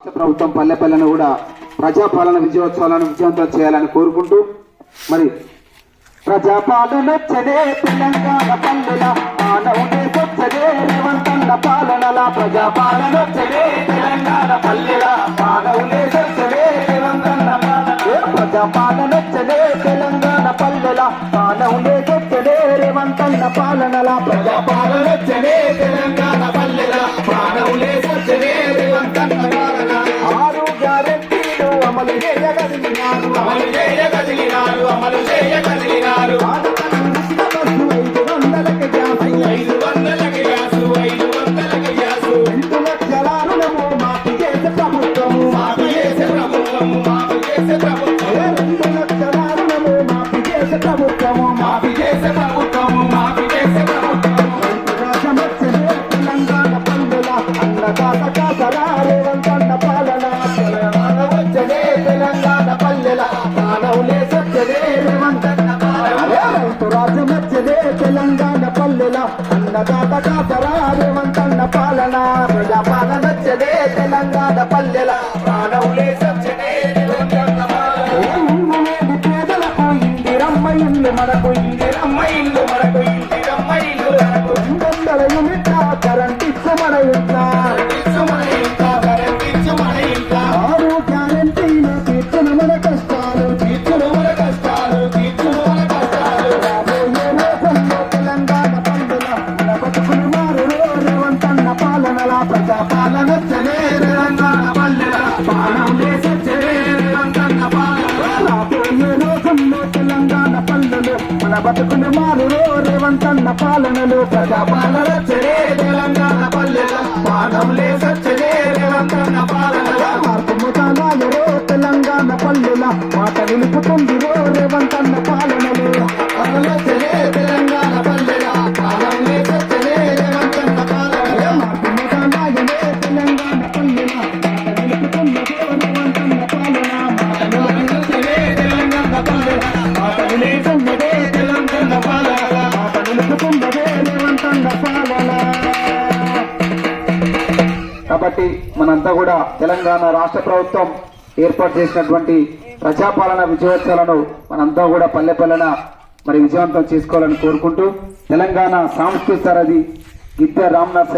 ప్రభుత్వం పల్లెపల్లెను కూడా ప్రజాపాలన విజయోత్సవాలను విజయవంతం చేయాలని కోరుకుంటూ మరి ప్రజాపాలన వచ్చనే తెలంగాణ పల్లెల మానవుడే సొచ్చనే రేవంతన్న పాలనల ప్రజాపాలన వచ్చనే తెలంగాణ పల్లెల మానవుడే సొచ్చనే రేవంతన్న పాలన ప్రజాపాలన వచ్చనే తెలంగాణ పల్లెల మానవుడే సొచ్చనే రేవంతన్న పాలనల ప్రజాపాలన చేయగలిగినారు అమలు చేయగలిగినారు అమలు చేయగలిగినారు ఐదు వందలకి ఐదు వందలకి రెండు లక్షల రుణము మాఫీ చేసే ప్రభుత్వము మాఫీ చేసే ప్రభుత్వము మాఫీ చేసే ప్రభుత్వం రెండు లక్షల రుణము చేసే ప్రభుత్వము చేసే ప్రభుత్వము. అన్నదాత కాసరా రేవంతన్న పాలన ప్రజా పాలన తెలంగాణ పల్లెల మానవులే సచ్చనే పేదలకు ఇందిరమ్మ ఇల్లు మనకు ఇందిరమ్మ ఇల్లు మనకు ప్రజా పాలన వచ్చనే తెలంగాణ పల్లెల పాలన లేసొచ్చనే రేవంతన్న పాలన రాబోయే రోజుల్లో తెలంగాణ పల్లెలు మన బతుకులు మారు రేవంతన్న పాలనలు ప్రజా పాలన వచ్చనే తెలంగాణ పల్లెల పాలన లేసొచ్చనే రేవంతన్న పాలన మార్పు ముఠాలాయరో తెలంగాణ పల్లెల మాట నిలుపుతుంది రేవంతన్న పాలనలు. కాబట్టి మనంతా కూడా తెలంగాణ రాష్ట్ర ప్రభుత్వం ఏర్పాటు చేసినటువంటి ప్రజాపాలన విజయోత్సవాలను మనంతా కూడా పల్లె పల్లెన మరి విజయవంతం చేసుకోవాలని కోరుకుంటూ తెలంగాణ సాంస్కృతిక సారథి గిద్దె రామ్నాథ్